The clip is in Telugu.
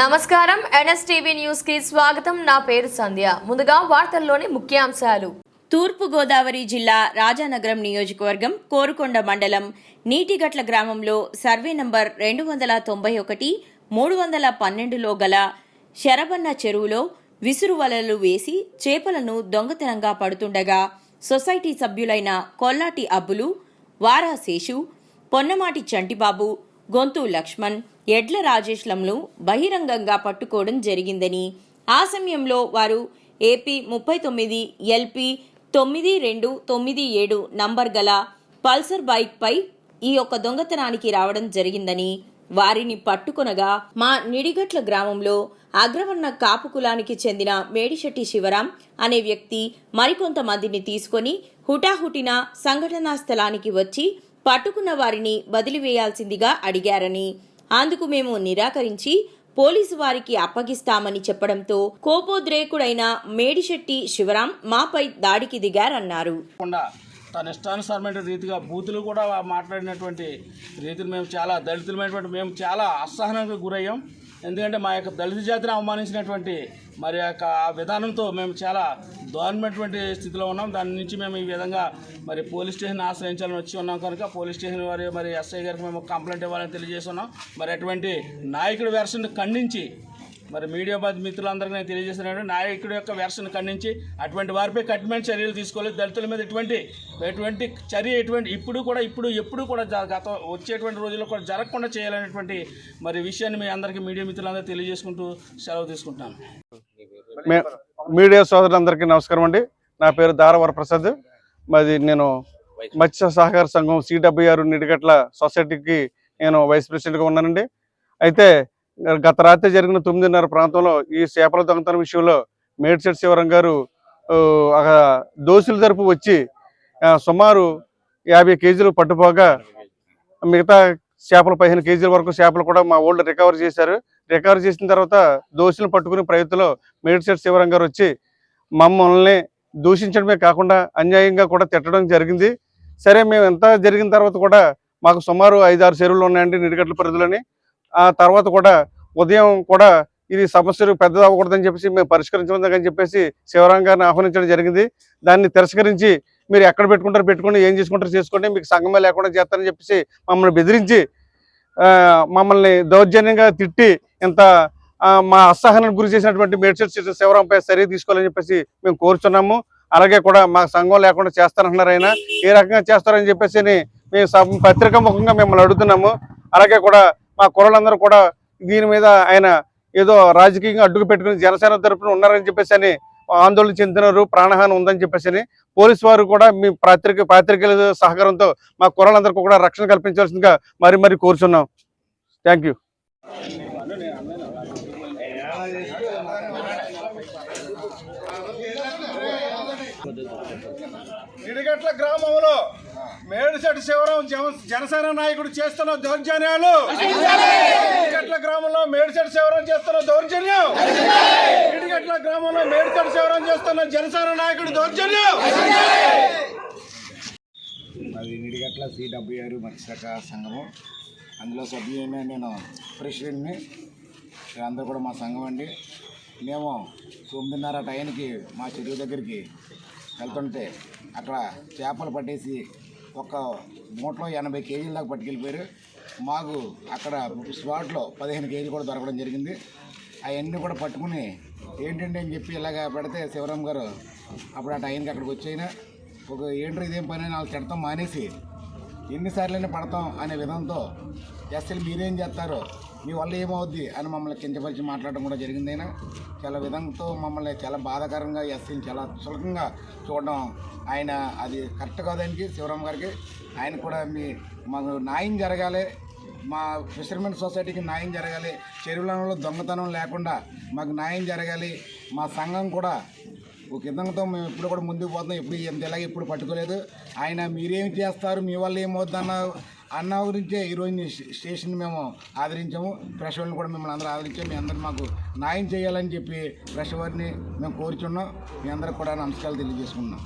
నమస్కారం. ఎన్ఎస్టీవీ న్యూస్కి స్వాగతం. నా పేరు సంధ్య. ముందుగా వార్తల్లోని ముఖ్యాంశాలు. తూర్పుగోదావరి జిల్లా రాజానగరం నియోజకవర్గం కోరుకొండ మండలం నీటిగట్ల గ్రామంలో సర్వే నంబర్ రెండు వందల తొంభై ఒకటి మూడు వందల పన్నెండులో గల శరబన్న చెరువులో విసురు వలలు వేసి చేపలను దొంగతనంగా పడుతుండగా సొసైటీ సభ్యులైన కొల్లాటి అబ్బులు వారా శేషు పొన్నమాటి చంటిబాబు గొంతు లక్ష్మణ్ ఎడ్ల రాజేష్లంను బహిరంగంగా పట్టుకోవడం జరిగిందని ఆ సమయంలో వారు ఏపీ ముప్పై తొమ్మిది ఎల్పి తొమ్మిది రెండు తొమ్మిది ఏడు నంబర్ గల పల్సర్ బైక్పై ఈ యొక్క దొంగతనానికి రావడం జరిగిందని వారిని పట్టుకొనగా మా నిడిగట్ల గ్రామంలో అగ్రవర్ణ కాపు కులానికి చెందిన మేడిశెట్టి శివరాం అనే వ్యక్తి మరికొంతమందిని తీసుకొని హుటాహుటిన సంఘటనా స్థలానికి వచ్చి పట్టుకున్న వారిని వదిలివేయాల్సిందిగా అడిగారని అందుకు మేము నిరాకరించి పోలీసు వారికి అప్పగిస్తామని చెప్పడంతో కోపోద్రేకుడైన మేడిశెట్టి శివరాం మాపై దాడికి దిగారన్నారు. తన ఇష్టానుసారమైన రీతిగా బూతులు కూడా మాట్లాడినటువంటి రీతిని మేము చాలా దళితులమైనటువంటి మేము చాలా అసహనానికి గురయ్యాం. ఎందుకంటే మా యొక్క దళిత జాతిని అవమానించినటువంటి మరి యొక్క ఆ విధానంతో మేము చాలా దారుణమైనటువంటి స్థితిలో ఉన్నాం. దాని నుంచి మేము ఈ విధంగా మరి పోలీస్ స్టేషన్ ఆశ్రయించాలని వచ్చి ఉన్నాం కనుక పోలీస్ స్టేషన్ వారి మరి ఎస్ఐ గారికి మేము కంప్లైంట్ ఇవ్వాలని తెలియజేస్తున్నాం మరి అటువంటి నాయకుడి వెర్షన్ ఖండించి మరి మీడియా బాధ మిత్రులందరికీ నేను తెలియజేస్తున్నాను. నాయకుడి యొక్క వెర్షన్ ఖండించి అటువంటి వారిపై కఠినమైన చర్యలు తీసుకోలేదు. దళితుల మీద ఎటువంటి ఎటువంటి చర్య ఎటువంటి ఇప్పుడు కూడా ఇప్పుడు ఎప్పుడు కూడా జ- గత వచ్చేటువంటి రోజుల్లో కూడా జరగకుండా చేయాలనేటువంటి మరి విషయాన్ని మీ అందరికీ మీడియా మిత్రులందరూ తెలియజేసుకుంటూ సెలవు తీసుకుంటాను మీడియా సోదరులందరికీ నమస్కారం అండి. నా పేరు దారవర ప్రసాద్. మాది నేను మత్స్య సహకార సంఘం సిడబ్ల్యూఆర్ నిడిగట్ల సొసైటీకి నేను వైస్ ప్రెసిడెంట్గా ఉన్నానండి. అయితే గత రాత్రి జరిగిన తొమ్మిదిన్నర ప్రాంతంలో ఈ చేపల దొంగతనం విషయంలో మేడ్చెట్ శివరం గారు ఆ, దోషుల తరపు వచ్చి సుమారు యాభై కేజీలు పట్టుపోగా మిగతా చేపలు పదిహేను కేజీల వరకు చేపలు కూడా మా ఓల్డ్ రికవర్ చేశారు. రికవర్ చేసిన తర్వాత దోషులను పట్టుకునే ప్రయత్నంలో మేడ్చెట్ శివరం గారు వచ్చి మమ్మల్ని దూషించడమే కాకుండా అన్యాయంగా కూడా తిట్టడం జరిగింది. సరే మేము ఎంత జరిగిన తర్వాత కూడా మాకు సుమారు ఐదు ఆరు చెరువులు ఉన్నాయండి నిడిగట్ల పరిధిలోని. ఆ తర్వాత కూడా ఉదయం కూడా ఇది సమస్యలు పెద్దది అవ్వకూడదని చెప్పేసి మేము పరిష్కరించమని చెప్పేసి శివరాం గారిని ఆహ్వానించడం జరిగింది. దాన్ని తిరస్కరించి మీరు ఎక్కడ పెట్టుకుంటారు పెట్టుకోండి ఏం చేసుకుంటారు చేసుకోండి మీకు సంగమే లేకుండా చేస్తారని చెప్పేసి మమ్మల్ని బెదిరించి మమ్మల్ని దౌర్జన్యంగా తిట్టి ఇంత మా అసహనానికి గురి చేసినటువంటి మేడ్చెట్ సిటీ శివరాంపై చర్య తీసుకోవాలని చెప్పేసి మేము కోరుచున్నాము. అలాగే కూడా మా సంఘం లేకుండా చేస్తానంటున్నారు ఆయన. ఏ రకంగా చేస్తారని చెప్పేసి మేము పత్రికా ముఖంగా మిమ్మల్ని అడుగుతున్నాము. అలాగే కూడా మా కుర్రలందరూ కూడా దీని మీద ఆయన ఏదో రాజకీయంగా అడ్డుకు పెట్టుకుని జనసేన తరఫున ఉన్నారని చెప్పేసి అని ఆందోళన చెందుతున్నారు ప్రాణహాని ఉందని చెప్పేసి అని పోలీసు వారు కూడా మీ పాత్రిక పాత్రికల సహకారంతో మా కుర్రలందరికీ కూడా రక్షణ కల్పించాల్సిందిగా మరి మరి కోరుచున్నాం. థ్యాంక్ యూ గ్రామంలో మేడిశెట్టి శివరాం జన- జనసేన నాయకుడు చేస్తున్న దౌర్జన్యాలు. నిడిగట్ల గ్రామంలో మేడిశెట్టి శివరాం చేస్తున్న దౌర్జన్యం. నిడిగట్ల గ్రామంలో మేడిశెట్టి శివరాం చేస్తున్న జనసేన నాయకుడు దౌర్జన్యం. అది నిడిగట్ల సిడబ్ల్యూఆర్ మత్స్యశాఖ సంఘము. అందులో సభ్యులైన నేను ప్రెసిడెంట్ని అందరూ కూడా మా సంఘం అండి. మేము తొమ్మిదిన్నర టైంకి మా చెరువు దగ్గరికి వెళ్తుంటే అక్కడ చేపలు పట్టేసి ఒక మూటలో ఎనభై కేజీల దాకా పట్టుకెళ్ళిపోయారు. మాకు అక్కడ స్పాట్లో పదిహేను కేజీలు కూడా దొరకడం జరిగింది. అవన్నీ కూడా పట్టుకుని ఏంటంటే అని చెప్పి ఇలాగ పెడితే శివరామ్ గారు అప్పుడు ఆ టైంకి అక్కడికి వచ్చైనా ఒక ఏంటో ఇదేం పని? అని వాళ్ళు తిడతాం మానేసి ఎన్నిసార్లైనా పడతాం అనే విధంతో అసలు మీరేం చేస్తారు? మీ వల్ల ఏమవుద్ది అని మమ్మల్ని కించపరిచి మాట్లాడడం కూడా జరిగిందైనా. చాలా విధంతో మమ్మల్ని చాలా బాధాకరంగా ఎస్సీని చాలా చులకంగా చూడడం ఆయన అది కరెక్ట్ కాదానికి శివరామ్ గారికి. ఆయన కూడా మీ మాకు న్యాయం జరగాలి. మా ఫిషర్మెన్ సొసైటీకి న్యాయం జరగాలి. చెరువులలో దొంగతనం లేకుండా మాకు న్యాయం జరగాలి. మా సంఘం కూడా ఒక విధంగా మేము ఎప్పుడు కూడా ముందుకు పోతున్నాం. ఎప్పుడు ఎంత ఎలాగ ఎప్పుడు పట్టుకోలేదు. ఆయన మీరేం చేస్తారు? మీ వల్ల ఏమవుద్ది అన్న గురించే ఈరోజు స్టేషన్ మేము ఆదరించాము. ప్రెస్ వాళ్ళని కూడా మిమ్మల్ని అందరూ ఆదరించాము. మీ అందరూ మాకు న్యాయం చేయాలని చెప్పి ప్రెస్ వారిని మేము కోరుచున్నాం. మీ అందరికి కూడా నమస్కారాలు తెలియజేసుకున్నాం